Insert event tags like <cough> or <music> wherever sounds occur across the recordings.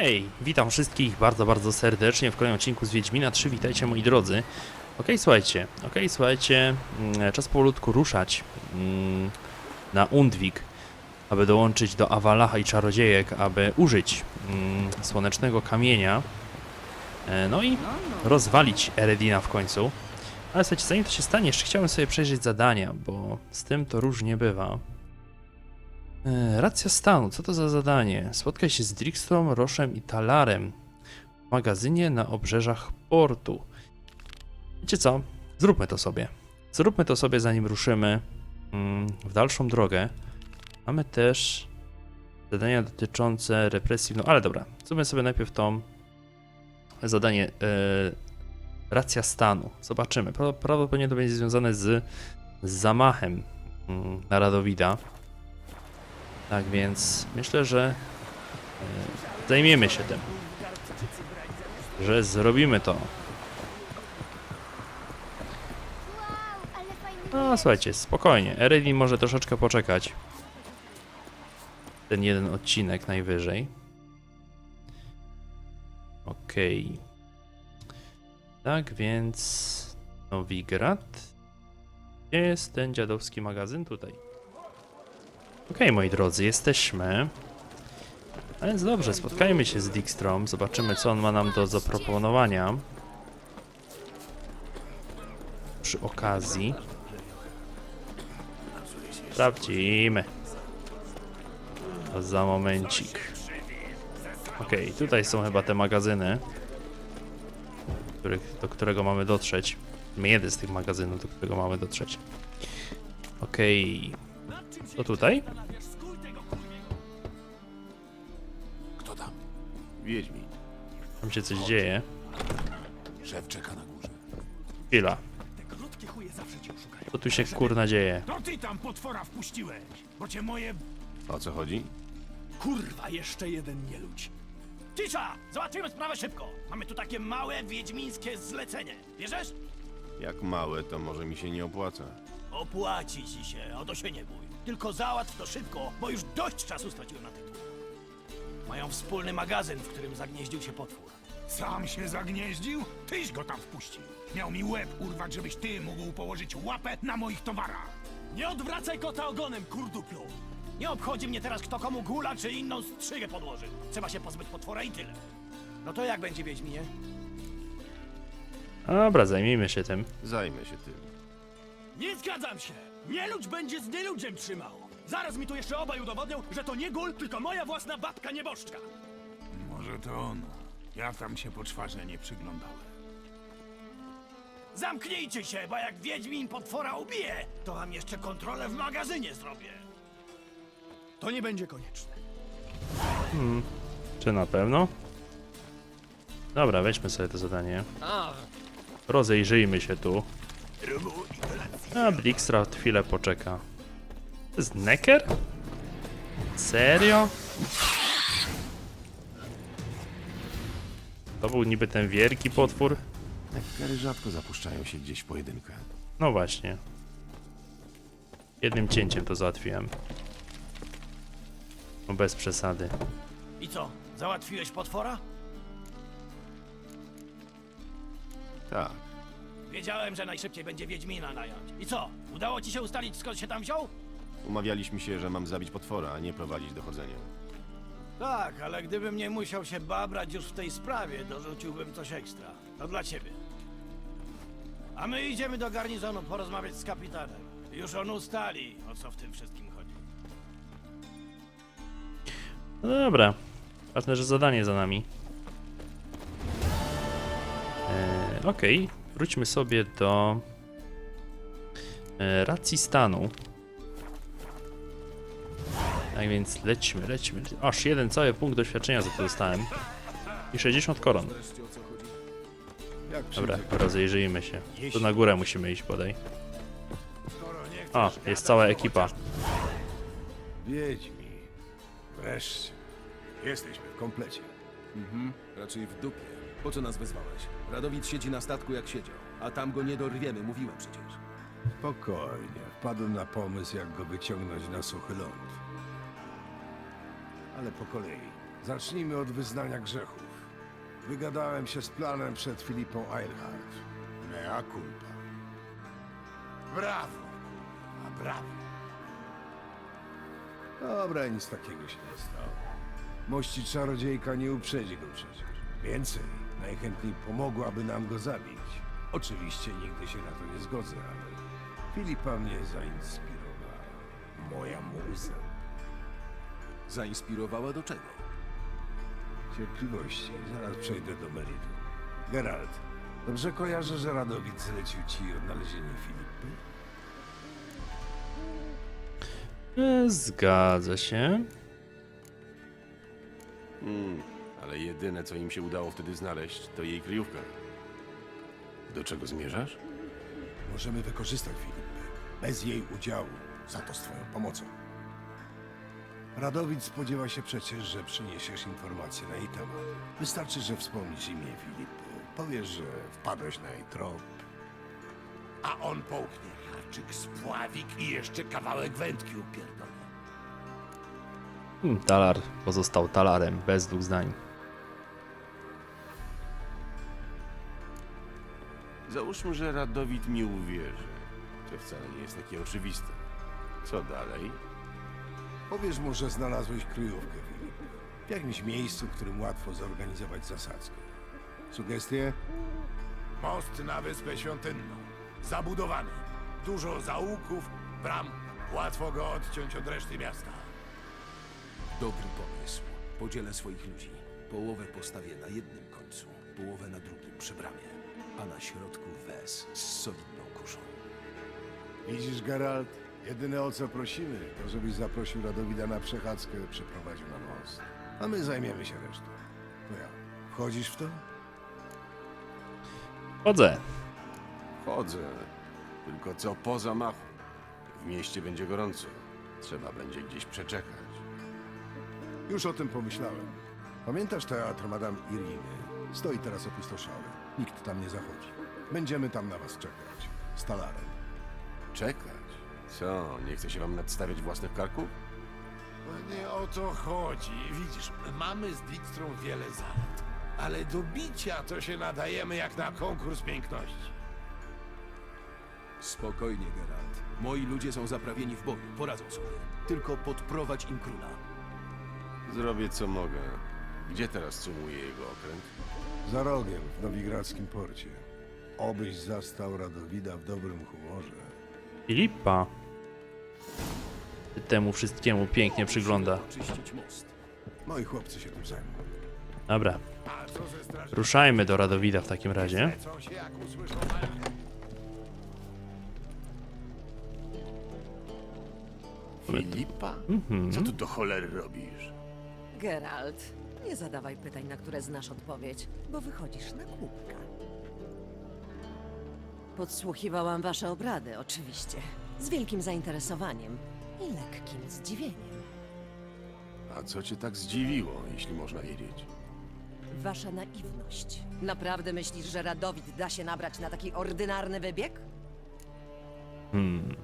Okej, witam wszystkich bardzo, bardzo serdecznie w kolejnym odcinku z Wiedźmina 3. Witajcie moi drodzy. Okej, słuchajcie, okej, słuchajcie, mm, czas powolutku ruszać mm, na Undwik, aby dołączyć do Awalacha i Czarodziejek, aby użyć mm, słonecznego kamienia, e, no i rozwalić Eredina w końcu. Ale słuchajcie, zanim to się stanie, jeszcze chciałem sobie przejrzeć zadania, bo z tym to różnie bywa. E, Racja stanu, co to za zadanie? Spotkaj się z Drixtrom, Roszem i Talarem w magazynie na obrzeżach portu. Wiecie co? Zróbmy to sobie. Zróbmy to sobie, zanim ruszymy mm, w dalszą drogę. Mamy też zadania dotyczące represji. No ale dobra, zróbmy sobie najpierw to zadanie. E, racja stanu. Zobaczymy. Pra- Prawdopodobnie to będzie związane z, z zamachem mm, na Radowida. Tak więc myślę, że e, zajmiemy się tym. Że zrobimy to. No słuchajcie, spokojnie. Eredin może troszeczkę poczekać. Ten jeden odcinek najwyżej. Okej. Tak więc. Nowigrad. Gdzie jest ten dziadowski magazyn? Tutaj. Okej, moi drodzy, jesteśmy. A więc dobrze, spotkajmy się z Dijkstrom, zobaczymy co on ma nam do zaproponowania. Przy okazji. Sprawdzimy. Za momencik. Okej, tutaj są chyba te magazyny, do którego mamy dotrzeć. Jeden z tych magazynów, do którego mamy dotrzeć. Okej. To tutaj? Kto tam? Wiedźmin. Tam się coś dzieje. Szef czeka na górze. Chwila. Krótkie chuje zawsze cię oszukają. Co tu się kurna dzieje? To ty tam potwora wpuściłeś, bo cię moje... O co chodzi? Kurwa, jeszcze jeden nieludź. Cisza! Załatwimy sprawę szybko. Mamy tu takie małe, wiedźmińskie zlecenie. Bierzesz? Jak małe, to może mi się nie opłaca. Opłaci ci się, o to się nie bój. Tylko załatw to szybko, bo już dość czasu straciłem na tytuł. Mają wspólny magazyn, w którym zagnieździł się potwór. Sam się zagnieździł? Tyś go tam wpuścił. Miał mi łeb urwać, żebyś ty mógł położyć łapę na moich towarach. Nie odwracaj kota ogonem, kurduplu! Nie obchodzi mnie teraz, kto komu gula czy inną strzygę podłożył. Trzeba się pozbyć potwora i tyle. No to jak będzie, Wiedźminie? Dobra, zajmijmy się tym. Zajmę się tym. Nie zgadzam się! Nieludź będzie z nieludziem trzymał! Zaraz mi tu jeszcze obaj udowodnią, że to nie gól, tylko moja własna babka nieboszczka! Może to ona. Ja tam się poczwarze nie przyglądałem. Zamknijcie się, bo jak Wiedźmin potwora ubije, to wam jeszcze kontrolę w magazynie zrobię! To nie będzie konieczne. Czy na pewno? Dobra, weźmy sobie to zadanie. Rozejrzyjmy się tu. A Blixtra chwilę poczeka. To jest Necker? Serio? To był niby ten wielki potwór? Nekkery rzadko zapuszczają się gdzieś w pojedynkę. No właśnie. Jednym cięciem to załatwiłem. No bez przesady. I co, załatwiłeś potwora? Tak. Wiedziałem, że najszybciej będzie Wiedźmina nająć. I co, udało ci się ustalić, skąd się tam wziął? Umawialiśmy się, że mam zabić potwora, a nie prowadzić dochodzenia. Tak, ale gdybym nie musiał się babrać już w tej sprawie, dorzuciłbym coś ekstra. To dla ciebie. A my idziemy do garnizonu porozmawiać z kapitanem. Już on ustali, o co w tym wszystkim chodzi. No dobra. Ważne, że zadanie za nami. E, Okej, wróćmy sobie do e, racji stanu. Tak więc lećmy, lećmy. Aż jeden cały punkt doświadczenia za to dostałem. I 60 koron. Dobra, rozejrzyjmy się. Tu na górę musimy iść bodaj. O, jest cała ekipa. Wiedźmi. Wreszcie. Jesteśmy w komplecie. Mhm, raczej w dupie. Po co nas wezwałeś? Radowid siedzi na statku jak siedział, a tam go nie dorwiemy, mówiłem przecież. Spokojnie. Wpadłem na pomysł, jak go wyciągnąć na suchy ląd. Ale po kolei. Zacznijmy od wyznania grzechów. Wygadałem się z planem przed Filipą Eilhart. Mea culpa. Brawo! A brawo! Dobra, nic takiego się nie stało. Mości czarodziejka nie uprzedzi go przecież. Więcej, najchętniej pomogłaby nam go zabić. Oczywiście nigdy się na to nie zgodzę, ale Filipa mnie zainspirowała. Moja muza. Zainspirowała do czego? Cierpliwości, zaraz przejdę do meritum. Geralt, dobrze kojarzę, że Radowid zlecił ci odnalezienie Filipy? E, Zgadza się. Hmm, ale jedyne, co im się udało wtedy znaleźć, to jej kryjówka. Do czego zmierzasz? Możemy wykorzystać Filipę. Bez jej udziału, za to z twoją pomocą. Radowid spodziewa się przecież, że przyniesiesz informacje na jej temat. Wystarczy, że wspomnisz imię Filipy. Powiesz, że wpadłeś na jej trop. A on połknie haczyk, spławik i jeszcze kawałek wędki upierdolę. Hmm, Talar pozostał talarem, bez dwóch zdań. Załóżmy, że Radowid mi uwierzy. To wcale nie jest takie oczywiste. Co dalej? Powiesz mu, że znalazłeś kryjówkę Filipy. W jakimś miejscu, w którym łatwo zorganizować zasadzkę. Sugestie? Most na Wyspę Świątynną. Zabudowany. Dużo zaułków, bram. Łatwo go odciąć od reszty miasta. Dobry pomysł. Podzielę swoich ludzi. Połowę postawię na jednym końcu, połowę na drugim przy bramie, a na środku wes z solidną kuszą. Widzisz, Geralt? Jedyne o co prosimy, to żebyś zaprosił Radowida na przechadzkę, przeprowadził na most. A my zajmiemy się resztą. To ja. Wchodzisz w to? Chodzę. Chodzę. Tylko co po zamachu. W mieście będzie gorąco. Trzeba będzie gdzieś przeczekać. Już o tym pomyślałem. Pamiętasz teatr Madame Iriny? Stoi teraz opustoszały. Nikt tam nie zachodzi. Będziemy tam na was czekać. Z talarem. Czekać? Co, nie chce się wam nadstawiać własnych karków? No nie o to chodzi. Widzisz, mamy z Dijkstrą wiele zalet. Ale do bicia to się nadajemy jak na konkurs piękności. Spokojnie, Geralt. Moi ludzie są zaprawieni w boju, poradzą sobie. Tylko podprowadź im króla. Zrobię co mogę. Gdzie teraz sumuje jego okręt? Za rogiem w nowigradzkim porcie. Obyś zastał Radowida w dobrym humorze. Filipa. Temu wszystkiemu pięknie przygląda. Oczyścić most. Moi chłopcy się tym zajmą. Dobra, ruszajmy do Radowida w takim razie. Filipa? Mhm. Co tu do cholery robisz? Geralt, nie zadawaj pytań, na które znasz odpowiedź, bo wychodzisz na głupka. Podsłuchiwałam wasze obrady, oczywiście. Z wielkim zainteresowaniem i lekkim zdziwieniem. A co cię tak zdziwiło, jeśli można wiedzieć? Wasza naiwność. Naprawdę myślisz, że Radowid da się nabrać na taki ordynarny wybieg? Hmm.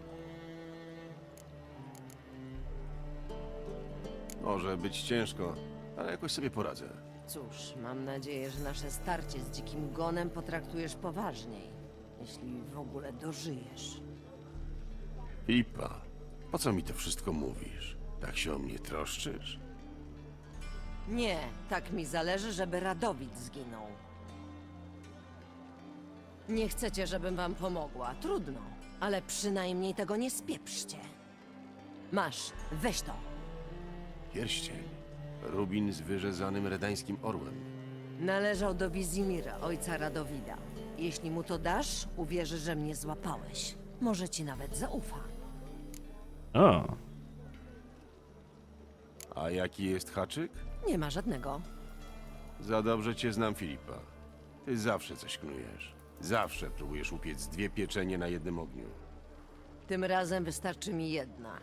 Może być ciężko, ale jakoś sobie poradzę. Cóż, mam nadzieję, że nasze starcie z dzikim gonem potraktujesz poważniej. Jeśli w ogóle dożyjesz. Filipa, po co mi to wszystko mówisz? Tak się o mnie troszczysz? Nie, tak mi zależy, żeby Radowid zginął. Nie chcecie, żebym wam pomogła. Trudno, ale przynajmniej tego nie spieprzcie. Masz, weź to. Pierścień. Rubin z wyrzezanym redańskim orłem. Należał do Wizimira, ojca Radowida. Jeśli mu to dasz, uwierzy, że mnie złapałeś. Może ci nawet zaufa. O, A jaki jest haczyk? Nie ma żadnego. Za dobrze cię znam, Filipa. Ty zawsze coś knujesz. Zawsze próbujesz upiec dwie pieczenie na jednym ogniu. Tym razem wystarczy mi jedna.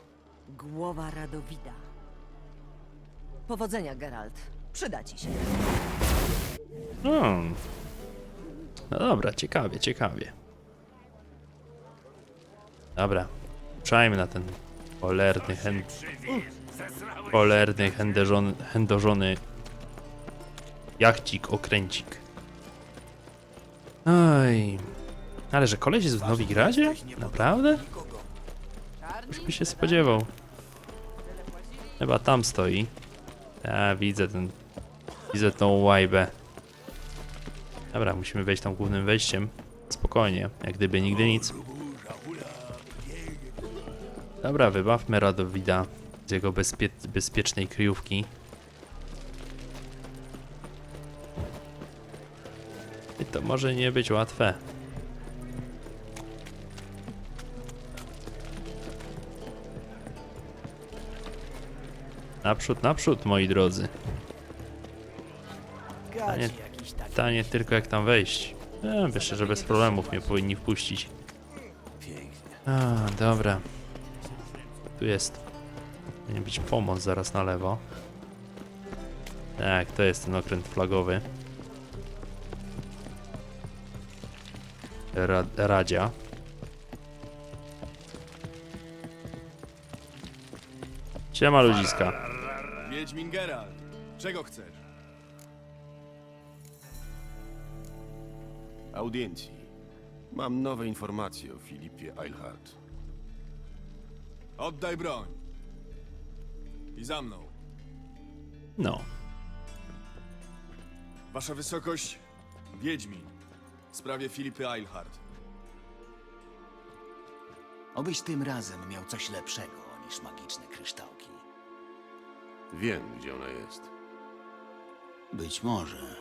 Głowa Radowida. Powodzenia, Geralt. Przyda ci się. No dobra, ciekawie, ciekawie. Dobra, ruszajmy na ten cholerny, hen... cholerny, henderzony, hendożony Jachcik, okręcik. Oj. Ale że koleś jest w Nowigradzie? Naprawdę? Już by się spodziewał. Chyba tam stoi. A, widzę ten... Widzę tą łajbę. Dobra, musimy wejść tam głównym wejściem. Spokojnie, jak gdyby nigdy nic. Dobra, wybawmy Radowida z jego bezpie bezpiecznej kryjówki. I to może nie być łatwe. Naprzód, naprzód, moi drodzy. Pytanie tylko jak tam wejść. E, myślę, że bez problemów mnie powinni wpuścić. A, dobra. Tu jest. Powinien być pomoc zaraz na lewo. Tak, to jest ten okręt flagowy. Ra Radzia. Siema ludziska. Wiedźmin Geralt, czego chcesz? Audiencji. Mam nowe informacje o Filipie Eilhart. Oddaj broń. I za mną. No. Wasza wysokość, Wiedźmin. W sprawie Filipy Eilhart. Obyś tym razem miał coś lepszego niż magiczne kryształki. Wiem, gdzie ona jest. Być może.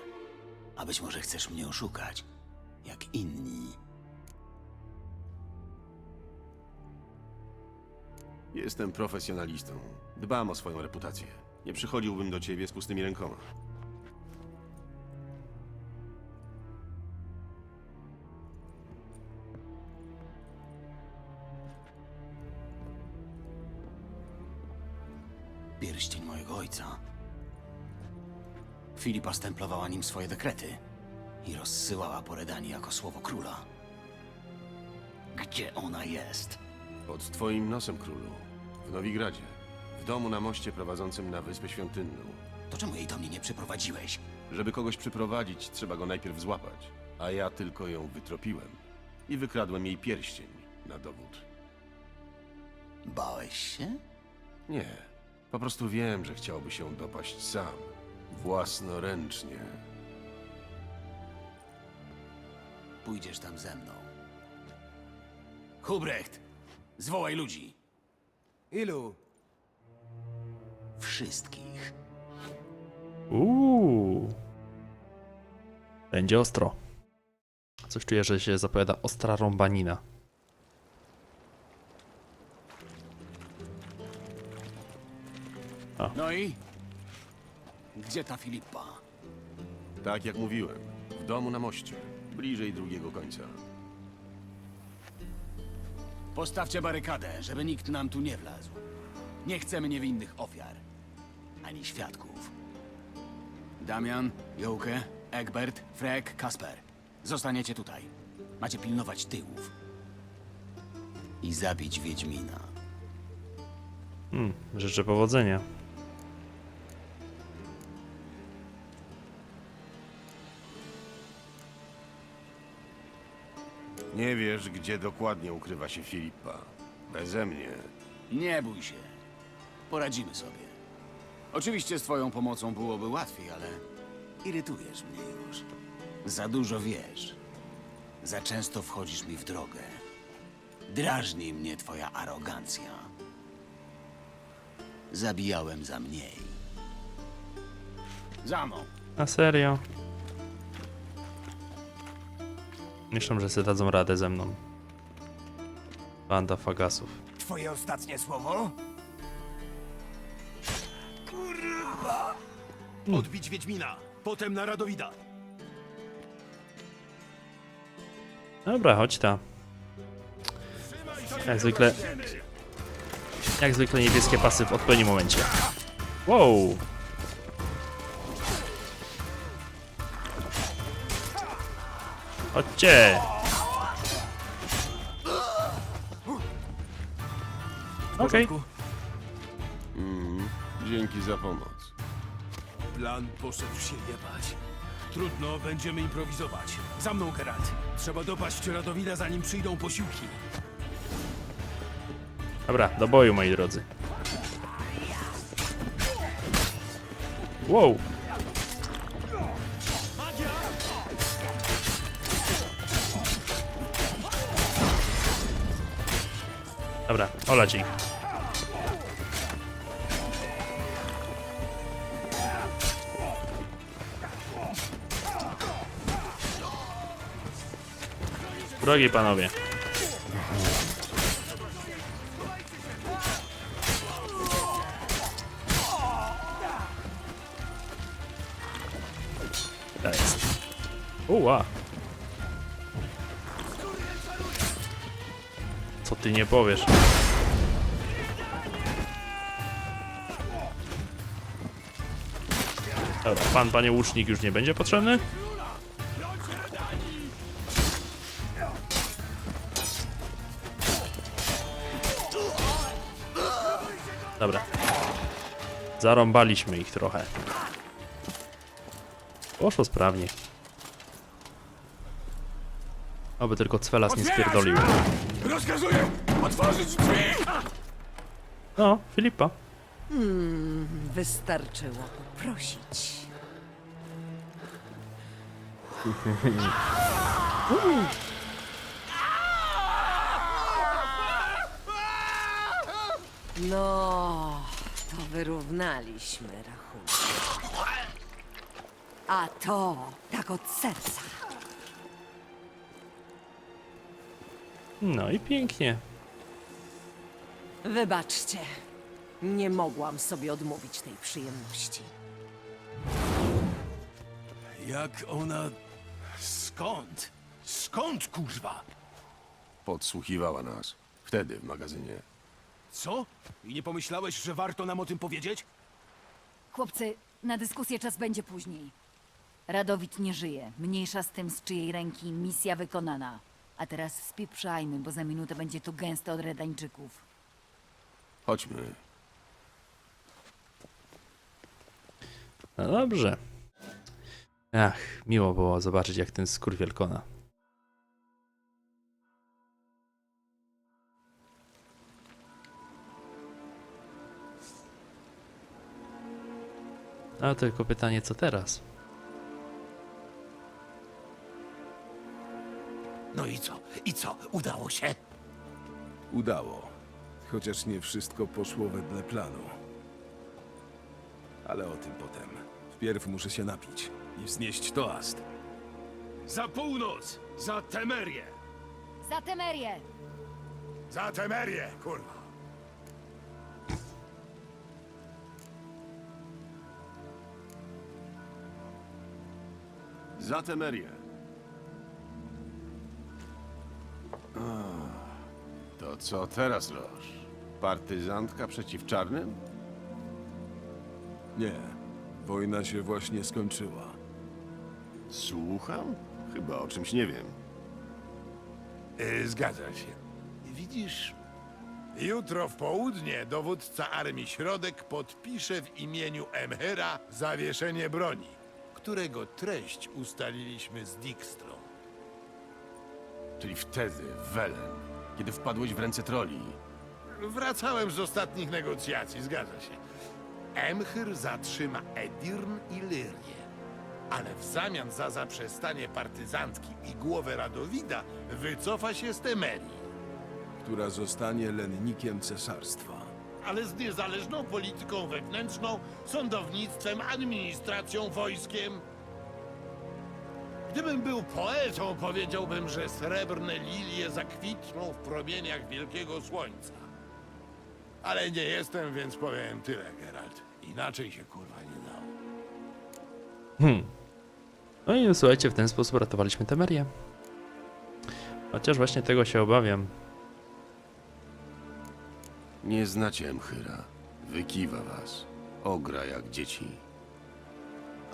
A być może chcesz mnie oszukać, jak inni. Jestem profesjonalistą. Dbam o swoją reputację. Nie przychodziłbym do ciebie z pustymi rękoma. Pierścień mojego ojca. Filipa stemplowała nim swoje dekrety i rozsyłała po Redanii jako słowo króla. Gdzie ona jest? Pod twoim nosem, królu. W Nowigradzie. W domu na moście prowadzącym na Wyspę Świątynną. To czemu jej do mnie nie przyprowadziłeś? Żeby kogoś przyprowadzić, trzeba go najpierw złapać. A ja tylko ją wytropiłem. I wykradłem jej pierścień na dowód. Bałeś się? Nie. Po prostu wiem, że chciałby się dopaść sam. Własnoręcznie. Pójdziesz tam ze mną. Hubrecht, zwołaj ludzi. Ilu? Wszystkich. Uuu. Będzie ostro. Coś czuję, że się zapowiada ostra rąbanina. No i? Gdzie ta Filipa? Tak jak mówiłem. W domu na moście. Bliżej drugiego końca. Postawcie barykadę, żeby nikt nam tu nie wlazł. Nie chcemy niewinnych ofiar. Ani świadków. Damian, Jołkę, Egbert, Frek, Kasper. Zostaniecie tutaj. Macie pilnować tyłów. I zabić Wiedźmina. Hmm, życzę powodzenia. Nie wiesz, gdzie dokładnie ukrywa się Filipa. Beze mnie. Nie bój się. Poradzimy sobie. Oczywiście z twoją pomocą byłoby łatwiej, ale irytujesz mnie już. Za dużo wiesz. Za często wchodzisz mi w drogę. Drażni mnie twoja arogancja. Zabijałem za mniej. Za mną. Na serio? Myślę, że sobie dadzą radę ze mną. Banda fagasów. Twoje ostatnie słowo? Odbić Wiedźmina, potem na Radowida. Dobra, chodź ta. Jak zwykle. Jak zwykle niebieskie pasy w odpowiednim momencie. Wow! Chodźcie! Okej. Mm, dzięki za pomoc. Plan poszedł się jebać. Trudno, będziemy improwizować. Za mną, Geralt. Trzeba dopaść Radowida, zanim przyjdą posiłki. Dobra, do boju, moi drodzy. Wow. Dobra, olać ich. Drogi panowie. To jest. Uła. Ty nie powiesz? Dobra, pan, panie łucznik już nie będzie potrzebny? Dobra. Zarąbaliśmy ich trochę. Poszło sprawnie. Oby tylko Cwelas nie spierdolił. Rozkazuję otworzyć drzwi! No, Filipa. Wystarczyło poprosić. No, to wyrównaliśmy rachunek. A to tak od serca. No i pięknie. Wybaczcie, nie mogłam sobie odmówić tej przyjemności. Jak ona... Skąd? Skąd, kurwa? Podsłuchiwała nas. Wtedy w magazynie. Co? I nie pomyślałeś, że warto nam o tym powiedzieć? Chłopcy, na dyskusję czas będzie później. Radowit nie żyje. Mniejsza z tym, z czyjej ręki misja wykonana. A teraz spieprzajmy, bo za minutę będzie tu gęsto od redańczyków. Chodźmy. No dobrze. Ach, miło było zobaczyć, jak ten skurwiel kona. A tylko pytanie, co teraz? No i co? I co? Udało się? Udało. Chociaż nie wszystko poszło wedle planu. Ale o tym potem. Wpierw muszę się napić i wznieść toast. Za północ! Za Temerię! Za Temerię! Za Temerię, kurwa! Za Temerię. Co teraz, Loż? Partyzantka przeciw czarnym? Nie. Wojna się właśnie skończyła. Słucham? Chyba o czymś nie wiem. Yy, zgadza się. Widzisz, jutro w południe dowódca Armii Środek podpisze w imieniu Emhyra zawieszenie broni, którego treść ustaliliśmy z Dijkstrą. Czyli wtedy, Welen, kiedy wpadłeś w ręce troli. Wracałem z ostatnich negocjacji, zgadza się. Emhyr zatrzyma Edirn i Lyrię, ale w zamian za zaprzestanie partyzantki i głowę Radowida wycofa się z Temerii. która zostanie lennikiem cesarstwa. ale z niezależną polityką wewnętrzną, sądownictwem, administracją, wojskiem. Gdybym był poetą, powiedziałbym, że srebrne lilie zakwitną w promieniach wielkiego słońca. Ale nie jestem, więc powiem tyle, Geralt. Inaczej się kurwa nie dało. No i słuchajcie, w ten sposób ratowaliśmy Temerię. Chociaż właśnie tego się obawiam. Nie znacie Emchyra. Wykiwa was. Ogra jak dzieci.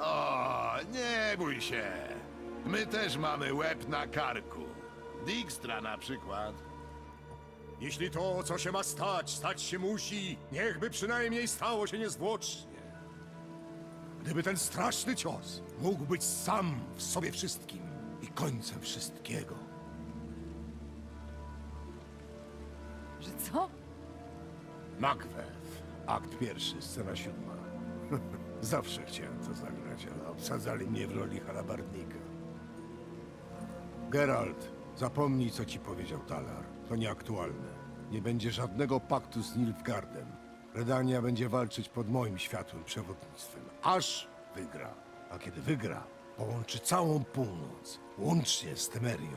O, nie bój się. My też mamy łeb na karku. Dijkstra na przykład. Jeśli to, co się ma stać, stać się musi, niechby przynajmniej stało się niezwłocznie. Gdyby ten straszny cios mógł być sam w sobie wszystkim i końcem wszystkiego. Że co? Macbeth, akt pierwszy, scena siódma. <laughs> Zawsze chciałem to zagrać, ale obsadzali mnie w roli halabardnika. Geralt, zapomnij, co ci powiedział Talar. To nieaktualne. Nie będzie żadnego paktu z Nilfgaardem. Redania będzie walczyć pod moim światłym przewodnictwem, aż wygra. A kiedy wygra, połączy całą północ, łącznie z Temerią.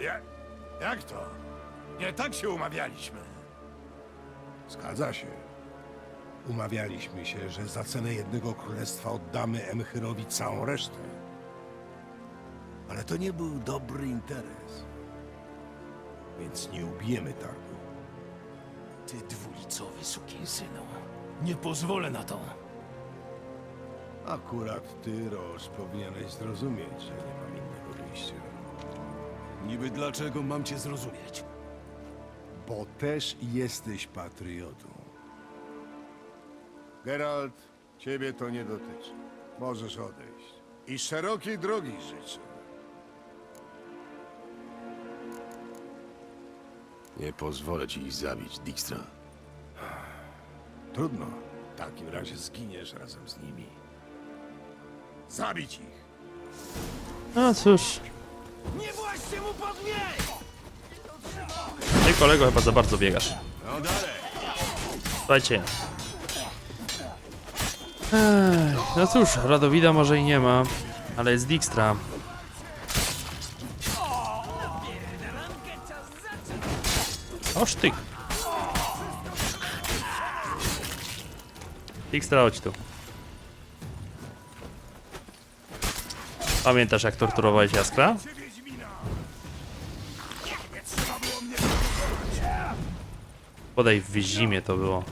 Ja, jak to? Nie tak się umawialiśmy. Zgadza się. Umawialiśmy się, że za cenę jednego królestwa oddamy Emchyrowi całą resztę. Ale to nie był dobry interes. Więc nie ubijemy targu. Ty dwulicowy sukinsynu. Nie pozwolę na to. Akurat ty, Roż, powinieneś zrozumieć, że nie mam innego wyjścia. Niby dlaczego mam cię zrozumieć? Bo też jesteś patriotą. Geralt, ciebie to nie dotyczy. Możesz odejść. I szerokiej drogi życzę. Nie pozwolę ci ich zabić, Dijkstra. Trudno. W takim razie zginiesz razem z nimi. Zabić ich! No cóż, Nie właśnie mu podmiej! ty kolego chyba za bardzo biegasz. No dalej! Słuchajcie. Ech, no cóż, Radowida może i nie ma, ale jest Dijkstra. Oż ty. Dijkstra, chodź tu. Pamiętasz jak torturowałeś Jaskra? Podaj w zimie to było.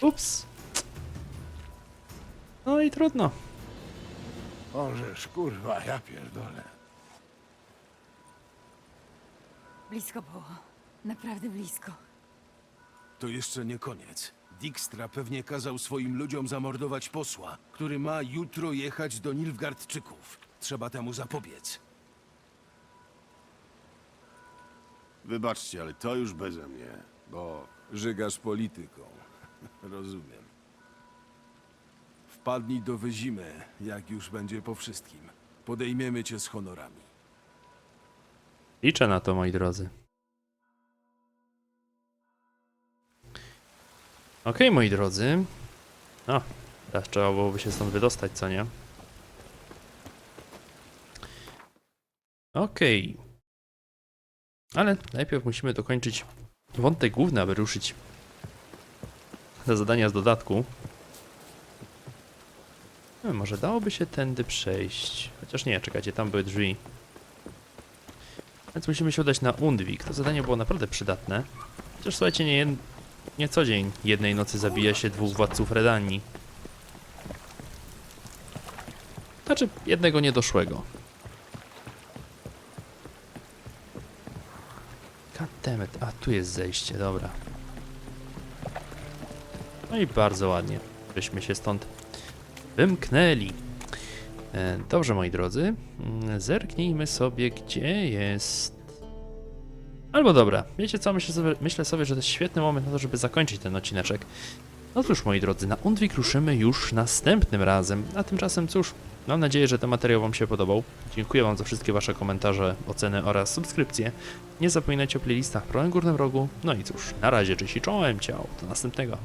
Ups. No i trudno. Możesz, kurwa, ja pierdolę. Blisko było. Naprawdę blisko. To jeszcze nie koniec. Dijkstra pewnie kazał swoim ludziom zamordować posła, który ma jutro jechać do Nilfgaardczyków. Trzeba temu zapobiec. Wybaczcie, ale to już beze mnie, bo Żygasz polityką. <laughs> Rozumiem. Wpadnij do Wyzimy, jak już będzie po wszystkim. Podejmiemy cię z honorami. Liczę na to, moi drodzy. Okej, moi drodzy. O, teraz trzeba byłoby się stąd wydostać, co nie? Okej. Ale najpierw musimy dokończyć wątek główny, aby ruszyć te zadania z dodatku. No, może dałoby się tędy przejść. Chociaż nie, czekajcie, tam były drzwi. Więc musimy się udać na Undwik. To zadanie było naprawdę przydatne. Chociaż słuchajcie, nie, nie co dzień jednej nocy zabija się dwóch władców Redanii. Znaczy, jednego niedoszłego. Goddammit. A, tu jest zejście, dobra. No i bardzo ładnie. Byśmy się stąd wymknęli. E, Dobrze, moi drodzy. Mm, Zerknijmy sobie, gdzie jest. Albo dobra, wiecie co? Myślę sobie, myślę sobie, że to jest świetny moment na to, żeby zakończyć ten odcineczek. No cóż, moi drodzy, na Undwik ruszymy już następnym razem. A tymczasem, cóż, mam nadzieję, że ten materiał Wam się podobał. Dziękuję Wam za wszystkie Wasze komentarze, oceny oraz subskrypcje. Nie zapominajcie o playlistach w prawym górnym rogu. No i cóż, na razie, cześć i czołem, ciao, do następnego.